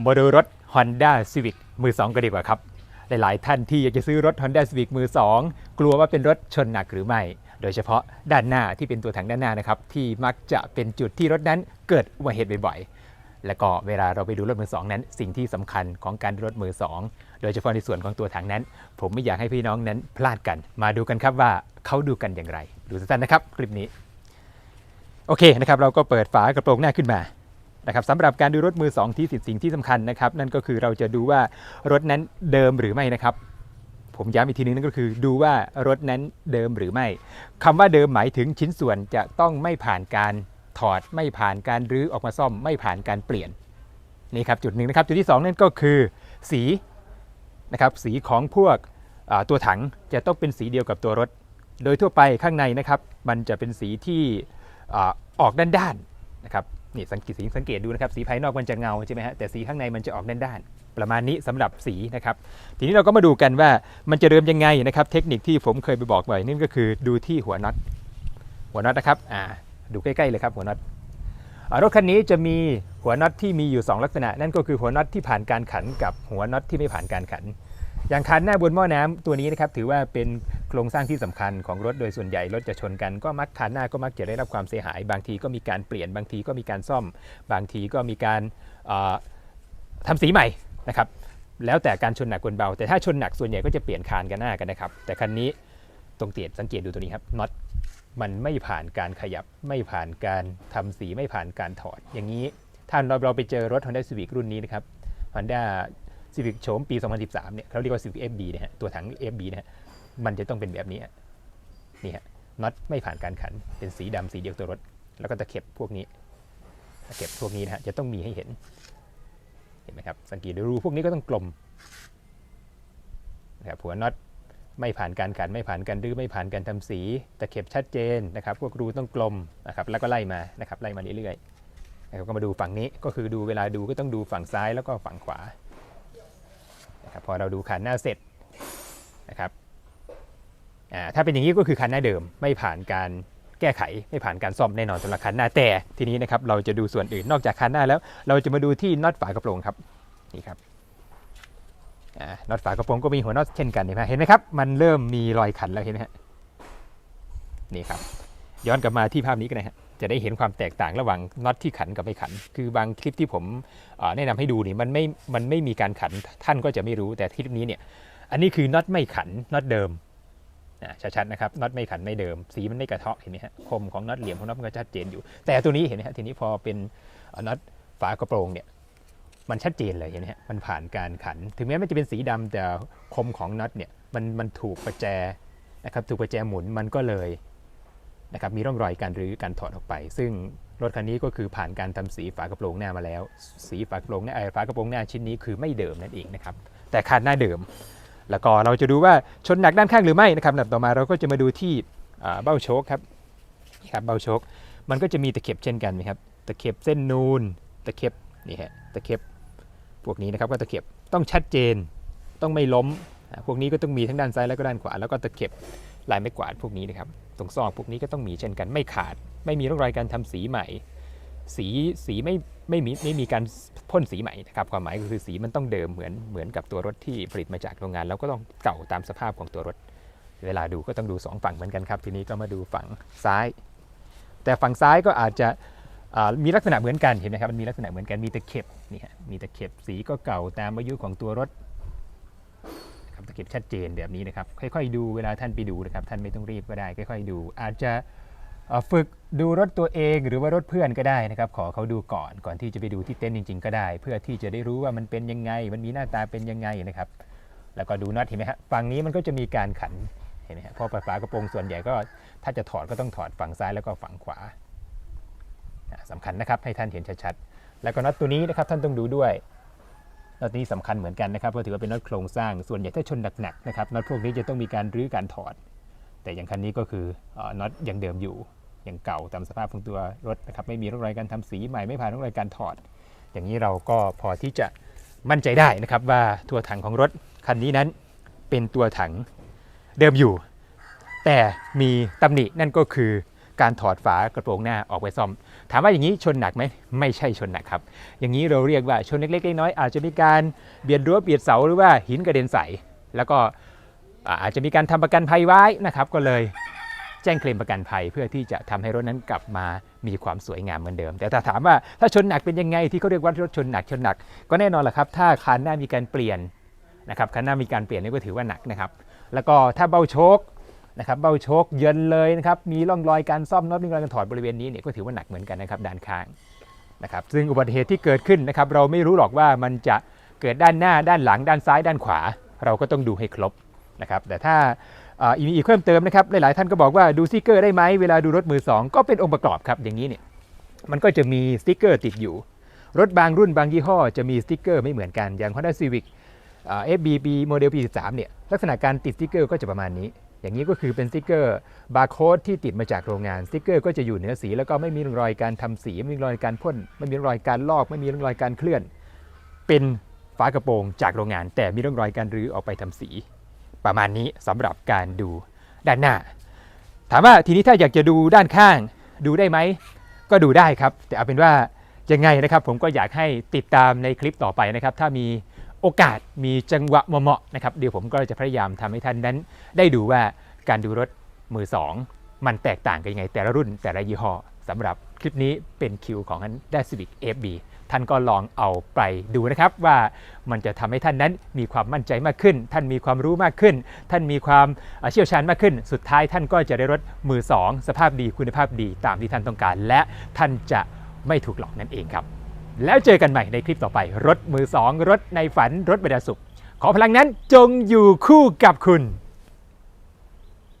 มาดูรถ Honda Civic มือ 2ก็ดีกว่าครับ หลาย ๆ ท่านที่อยากจะซื้อรถ Honda Civic มือ 2 กลัวว่าเป็นรถชนหนักหรือไม่ โดยเฉพาะด้านหน้าที่เป็นตัวถังด้านหน้านะครับ ที่มักจะเป็นจุดที่รถนั้นเกิดอุบัติเหตุบ่อย ๆ แล้วก็เวลาเราไปดูรถมือสองนั้น สิ่งที่สำคัญของการรถมือสองโดยเฉพาะในส่วนของตัวถังนั้น ผมไม่อยากให้พี่น้องนั้นพลาดกัน มาดูกันครับว่าเขาดูกันอย่างไร ดูสั้นๆนะครับ คลิปนี้ โอเคนะครับ เราก็เปิดฝากระโปรงหน้าขึ้นมา นะครับสำหรับการดูรถมือสองที่สิสิ่งที่สำคัญนะครับ นั่นก็คือเราจะดูว่ารถนั้นเดิมหรือไม่นะครับ ผมย้ำอีกทีนึงนั่นก็คือ ดูว่ารถนั้นเดิมหรือไม่คำว่าเดิมหมายถึงชิ้นส่วนจะต้องไม่ผ่านการถอดไม่ผ่านการรื้อออกมาซ่อม ไม่ผ่านการเปลี่ยนนี่ครับจุดหนึ่งนะครับจุดที่สองนั่นก็คือสีนะครับสีของพวกตัวถังจะต้องเป็นสีเดียวกับตัวรถ โดยทั่วไปข้างในนะครับ มันจะเป็นสีที่ออกด้านๆนะครับ นี่สังเกตสีสังเกตดูนะครับสีภายนอกมันจะเงาใช่ไหมฮะแต่สีข้างในมันจะออกด้านๆประมาณนี้สำหรับสีนะครับ ทีนี้เราก็มาดูกันว่ามันจะเริ่มยังไงนะครับ เทคนิคที่ผมเคยไปบอกไว้นั่นก็คือดูที่หัวน็อตหัวน็อตนะครับอ่าดูใกล้ๆเลยครับหัวน็อตรถคันนี้จะมีหัวน็อตที่มีอยู่ 2 ลักษณะ นั่นก็คือหัวน็อตที่ผ่านการขันกับหัวน็อตที่ไม่ผ่านการขัน อย่างคันหน้าบนหม้อน้ำตัวนี้นะครับถือว่าเป็น โครงสร้างที่สำคัญของรถโดยส่วนใหญ่รถจะชนกันก็มักคันหน้าก็มักจะได้รับความเสียหาย บางทีก็มีการเปลี่ยนบางทีก็มีการซ่อม บางทีก็มีการเอ่อทำสีใหม่นะครับแล้วแต่การชนหนักกวนเบา แต่ถ้าชนหนักส่วนใหญ่ก็จะเปลี่ยนคานกันหน้ากันนะครับ แต่คันนี้ตรงเตียสังเกตดูตัวนี้ครับน็อตมันไม่ผ่านการขยับไม่ผ่านการทำสีไม่ผ่านการถอด อย่างนี้ถ้าเราเราไปเจอรถ Honda Civic รุ่นนี้นะครับ Honda Civic โฉมปี 2013 เนี่ยเขาเรียกว่า Civic FB นะฮะตัวถัง FB นะฮะ มันจะต้องเป็นแบบนี้นี่ฮะน็อตไม่ผ่านการขันเป็นสีดำสีเดียวตัวรถ แล้วก็ตะเข็บพวกนี้ตะเข็บพวกนี้นะฮะจะต้องมีให้เห็นเห็นไหมครับสังเกตดูรูพวกนี้ก็ต้องกลมนะครับหัวน็อตไม่ผ่านการขันไม่ผ่านการดื้อไม่ผ่านการทำสีตะเข็บชัดเจนนะครับ พวกรูต้องกลมนะครับแล้วก็ไล่มานะครับไล่มาเรื่อยๆนะครับก็มาดูฝั่งนี้ก็คือดูเวลาดูก็ต้องดูฝั่งซ้ายแล้วก็ฝั่งขวานะครับพอเราดูคันหน้าเสร็จนะครับ ถ้าเป็นอย่างนี้ก็คือคันหน้าเดิมไม่ผ่านการแก้ไขไม่ผ่านการซ่อมแน่นอนสำหรับคันหน้าแต่ทีนี้นะครับเราจะดูส่วนอื่นนอกจากคันหน้าแล้ว เราจะมาดูที่น็อตฝากระโปรงครับนี่ครับน็อตฝากระโปรงก็มีหัวน็อตเช่นกันเห็นไหมเห็นไหมครับมันเริ่มมีรอยขันแล้วเห็นไหมฮะนี่ครับย้อนกลับมาที่ภาพนี้กันนะฮะจะได้เห็นความแตกต่างระหว่างน็อตที่ขันกับไม่ขัน คือบางคลิปที่ผมแนะนำให้ดูนี่มันไม่มันไม่มีการขันท่านก็จะไม่รู้แต่คลิปนี้เนี่ยอันนี้คือน็อตไม่ขันน็อตเดิม ชัดๆนะครับน็อตไม่ขันไม่เดิม สีมันไม่กระเทาะเห็นไหมฮะคมของน็อตเหลี่ยมของน็อตมันก็ชัดเจนอยู่ แต่ตัวนี้เห็นไหมฮะทีนี้พอเป็นน็อตฝากระโปรงเนี่ยมันชัดเจนเลยเห็นไหมฮะมันผ่านการขัน ถึงแม้มันจะเป็นสีดำแต่คมของน็อตเนี่ยมันมันถูกประแจนะครับถูกประแจหมุนมันก็เลยนะครับมีร่องรอยการรื้อการถอดออกไป ซึ่งรถคันนี้ก็คือผ่านการทำสีฝากระโปรงหน้ามาแล้ว สีฝากระโปรงหน้าเอ่อฝากระโปรงหน้าชิ้นนี้คือไม่เดิมนั่นเองนะครับแต่คันหน้าเดิม แล้วก็เราจะดูว่าชนหนักด้านข้างหรือไม่นะครับลำดับต่อมาเราก็จะมาดูที่เบ้าโชคครับครับเบ้าโชคมันก็จะมีตะเข็บเช่นกันนะครับตะเข็บเส้นนูนตะเข็บนี่ฮะตะเข็บพวกนี้นะครับก็ตะเข็บต้องชัดเจนต้องไม่ล้ม พวกนี้ก็ต้องมีทั้งด้านซ้ายแล้วก็ด้านขวา แล้วก็ตะเข็บลายไม้กวาดพวกนี้นะครับตรงซอกพวกนี้ก็ต้องมีเช่นกันไม่ขาด ไม่มีร่องรอยการทำสีใหม่ สีสีไม่ ไม่มีไม่มีการพ่นสีใหม่นะครับความหมายก็คือสีมันต้องเดิมเหมือนเหมือนกับตัวรถที่ผลิตมาจากโรงงาน แล้วก็ต้องเก่าตามสภาพของตัวรถ เวลาดูก็ต้องดูสองฝั่งเหมือนกันครับ ทีนี้ก็มาดูฝั่งซ้าย แต่ฝั่งซ้ายก็อาจจะมีลักษณะเหมือนกันเห็นไหมครับมันมีลักษณะเหมือนกันมีตะเข็บนี่ฮะมีตะเข็บสีก็เก่าตามอายุของตัวรถครับตะเข็บชัดเจนแบบนี้นะครับค่อยๆดูเวลาท่านไปดูนะครับท่านไม่ต้องรีบก็ได้ค่อย ๆ ดู อาจจะ ฝึกดูรถตัวเองหรือว่ารถเพื่อนก็ได้นะครับ ขอเขาดูก่อนก่อนที่จะไปดูที่เต็นท์จริง ๆ ก็ได้ เพื่อที่จะได้รู้ว่ามันเป็นยังไง มันมีหน้าตาเป็นยังไงนะครับ แล้วก็ดูน็อตเห็นไหมฮะฝั่งนี้มันก็จะมีการขันเห็นไหมฮะพอฝากระโปรงส่วนใหญ่ก็ถ้าจะถอดก็ต้องถอดฝั่งซ้ายแล้วก็ฝั่งขวาอ่าสำคัญนะครับให้ท่านเห็นชัดๆแล้วก็น็อตตัวนี้นะครับท่านต้องดูด้วยน็อตนี้สำคัญเหมือนกันนะครับเพราะถือว่าเป็นน็อตโครงสร้างส่วนใหญ่ถ้าชนหนักๆนะครับน็อตพวกนี้จะต้องมีการรื้อการถอด แต่อย่างคันนี้ก็คือเอ่อน็อตยังเดิมอยู่ อยังเก่าตามสภาพของตัวรถนะครับไม่มีร่องรอยการทำสีใหม่ไม่ผ่านร่องรอยการถอด อย่างนี้เราก็พอที่จะมั่นใจได้นะครับว่าตัวถังของรถคันนี้นั้นเป็นตัวถังเดิมอยู่ แต่มีตำหนินั่นก็คือการถอดฝากระโปรงหน้าออกไปซ่อม ถามว่าอย่างนี้ชนหนักไหมไม่ใช่ชนหนักครับ อย่างนี้เราเรียกว่าชนเล็กๆน้อยๆอาจจะมีการเบียดรั้วเบียดเสาหรือว่าหินกระเด็นใส่แล้วก็อาอาจจะมีการทำประกันภัยไว้นะครับ ก็เลย แจ้งเคลมประกันภัยเพื่อที่จะทำให้รถนั้นกลับมามีความสวยงามเหมือนเดิม แต่ถ้าถามว่าถ้าชนหนักเป็นยังไงที่เขาเรียกว่ารถชนหนักชนหนัก ก็แน่นอนแหละครับ ถ้าคันหน้ามีการเปลี่ยนนะครับคันหน้ามีการเปลี่ยนนี่ก็ถือว่าหนักนะครับ แล้วก็ถ้าเบ้าโชคนะครับเบ้าโชคเยินเลยนะครับมีร่องรอยการซ่อมน็อตมีร่องรอยการถอดบริเวณนี้เนี่ยก็ถือว่าหนักเหมือนกันนะครับด้านข้างนะครับซึ่งอุบัติเหตุที่เกิดขึ้นนะครับเราไม่รู้หรอกว่ามันจะเกิดด้านหน้าด้านหลังด้านซ้ายด้านขวา เราก็ต้องดูให้ครบนะครับแต่ถ้า อ่ามีอีกเพิ่มเติมนะครับหลายๆท่านก็บอกว่าดูสติกเกอร์ได้ไหมเวลาดูรถมือสองก็เป็นองค์ประกอบครับอย่างนี้เนี่ยมันก็จะมีสติกเกอร์ติดอยู่ รถบางรุ่นบางยี่ห้อจะมีสติกเกอร์ไม่เหมือนกันอย่าง Honda Civic อ่า FB ปีโมเดลปี13เนี่ยลักษณะการติดสติกเกอร์ก็จะประมาณนี้ อย่างนี้ก็คือเป็นสติกเกอร์บาร์โค้ดที่ติดมาจากโรงงานสติกเกอร์ก็จะอยู่เหนือสี แล้วก็ไม่มีร่องรอยการทำสี ไม่มีรอยการพ่นไม่มีร่องรอยการลอก ไม่มีร่องรอยการเคลื่อน เป็นฝากระโปรงจากโรงงาน แต่มีร่องรอยการรื้อออกไปทำสี ประมาณนี้สำหรับการดูด้านหน้า ถามว่าทีนี้ถ้าอยากจะดูด้านข้างดูได้ไหม ก็ดูได้ครับ แต่เอาเป็นว่ายังไงนะครับผมก็อยากให้ติดตามในคลิปต่อไปนะครับ ถ้ามีโอกาสมีจังหวะเหมาะๆนะครับเดี๋ยวผมก็จะพยายามทำให้ท่านนั้น ได้ดูว่าการดูรถมือสองมันแตกต่างกันยังไง แต่ละรุ่นแต่ละยี่ห้อ สำหรับคลิปนี้เป็นคิวของ Honda Civic FB ท่านก็ลองเอาไปดูนะครับว่ามันจะทำให้ท่านนั้นมีความมั่นใจมากขึ้น ท่านมีความรู้มากขึ้น ท่านมีความเชี่ยวชาญมากขึ้น สุดท้ายท่านก็จะได้รถมือสองสภาพดีคุณภาพดีตามที่ท่านต้องการ และท่านจะไม่ถูกหลอกนั่นเองครับ แล้วเจอกันใหม่ในคลิปต่อไป รถมือสองรถในฝันรถบรรดาสุข ขอพลังนั้นจงอยู่คู่กับคุณ